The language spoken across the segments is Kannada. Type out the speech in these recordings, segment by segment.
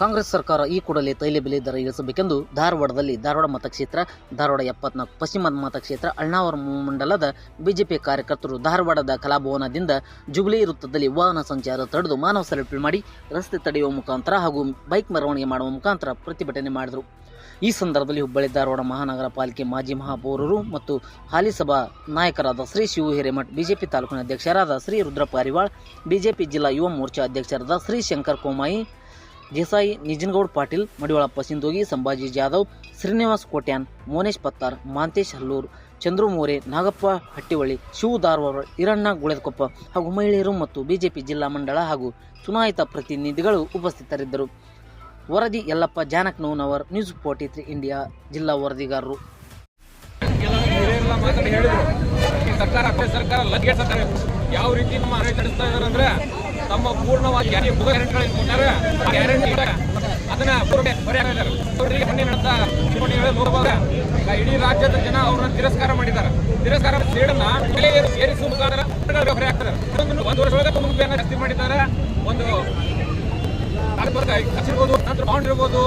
ಕಾಂಗ್ರೆಸ್ ಸರ್ಕಾರ ಈ ಕೂಡಲೇ ತೈಲ ಬೆಲೆ ದರ ಇಳಿಸಬೇಕೆಂದು ಧಾರವಾಡದಲ್ಲಿ ಧಾರವಾಡ ಮತಕ್ಷೇತ್ರ, ಧಾರವಾಡ ಎಪ್ಪತ್ನಾಲ್ಕು ಪಶ್ಚಿಮ ಮತಕ್ಷೇತ್ರ ಅಳ್ನಾವರ ಮಂಡಲದ ಬಿಜೆಪಿ ಕಾರ್ಯಕರ್ತರು ಧಾರವಾಡದ ಕಲಾಭವನದಿಂದ ಜುಬ್ಲಿ ವೃತ್ತದಲ್ಲಿ ವಾಹನ ಸಂಚಾರ ತಡೆದು ಮಾನವ ಸರಪಳಿ ಮಾಡಿ ರಸ್ತೆ ತಡೆಯುವ ಮುಖಾಂತರ ಹಾಗೂ ಬೈಕ್ ಮೆರವಣಿಗೆ ಮಾಡುವ ಮುಖಾಂತರ ಪ್ರತಿಭಟನೆ ಮಾಡಿದರು. ಈ ಸಂದರ್ಭದಲ್ಲಿ ಹುಬ್ಬಳ್ಳಿ ಧಾರವಾಡ ಮಹಾನಗರ ಪಾಲಿಕೆ ಮಾಜಿ ಮಹಾಪೌರರು ಮತ್ತು ಹಾಲಿ ಸಭಾ ನಾಯಕರಾದ ಶ್ರೀ ಶಿವು ಹಿರೇಮಠ್ ಬಿಜೆಪಿ ತಾಲೂಕಿನ ಅಧ್ಯಕ್ಷರಾದ ಶ್ರೀ ರುದ್ರ ಪಾರಿವಾಳ್ ಬಿಜೆಪಿ ಜಿಲ್ಲಾ ಯುವ ಮೋರ್ಚಾ ಅಧ್ಯಕ್ಷರಾದ ಶ್ರೀ ಶಂಕರ್ ಕೋಮಾಯಿ ದೇಸಾಯಿ ನಿಜನಗೌಡ ಪಾಟೀಲ್, ಮಡಿವಾಳಪ್ಪ ಸಿಂಧೋಗಿ, ಸಂಭಾಜಿ ಜಾಧವ್, ಶ್ರೀನಿವಾಸ್ ಕೋಟ್ಯಾನ್, ಮೋನೇಶ್ ಪತ್ತಾರ್, ಮಾಂತೇಶ್ ಹಲ್ಲೂರ್, ಚಂದ್ರು ಮೋರೆ, ನಾಗಪ್ಪ ಹಟ್ಟಿವಳ್ಳಿ, ಶಿವ ಧಾರವಾಡ, ಈರಣ್ಣ ಗುಳೆದಕೊಪ್ಪ ಹಾಗೂ ಮಹಿಳೆಯರು ಮತ್ತು ಬಿಜೆಪಿ ಜಿಲ್ಲಾ ಮಂಡಳ ಹಾಗೂ ಚುನಾಯಿತ ಪ್ರತಿನಿಧಿಗಳು ಉಪಸ್ಥಿತರಿದ್ದರು. ವರದಿ Yallappa Janaknavar news forty three India, ಜಿಲ್ಲಾ ವರದಿಗಾರರು. ತಮ್ಮ ಪೂರ್ಣವಾಗಿ ಗ್ಯಾರಂಟಿ ಅದನ್ನ ಇಡೀ ರಾಜ್ಯದ ಜನ ಅವ್ರನ್ನ ತಿರಸ್ಕಾರ ಮಾಡಿದ್ದಾರೆ. ತಿರಸ್ಕಾರ ಸೇರಿಸುವ ಮುಖಾಂತರ ಒಂದು ವರ್ಷದೊಳಗೆ ತುಂಬಾ ಜಾಸ್ತಿ ಮಾಡಿದ್ದಾರೆ. ಒಂದು ಬಾಂಡ್ ಇರ್ಬೋದು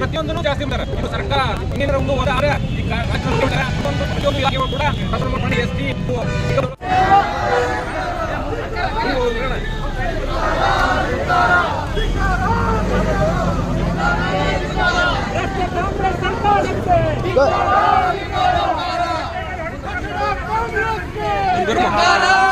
ಪ್ರತಿಯೊಂದನ್ನು ಜಾಸ್ತಿ ಸರ್ಕಾರ ಒಂದು ಪ್ರತಿಯೊಂದು ಕೂಡ ಎಸ್ ಟಿ انقر محارة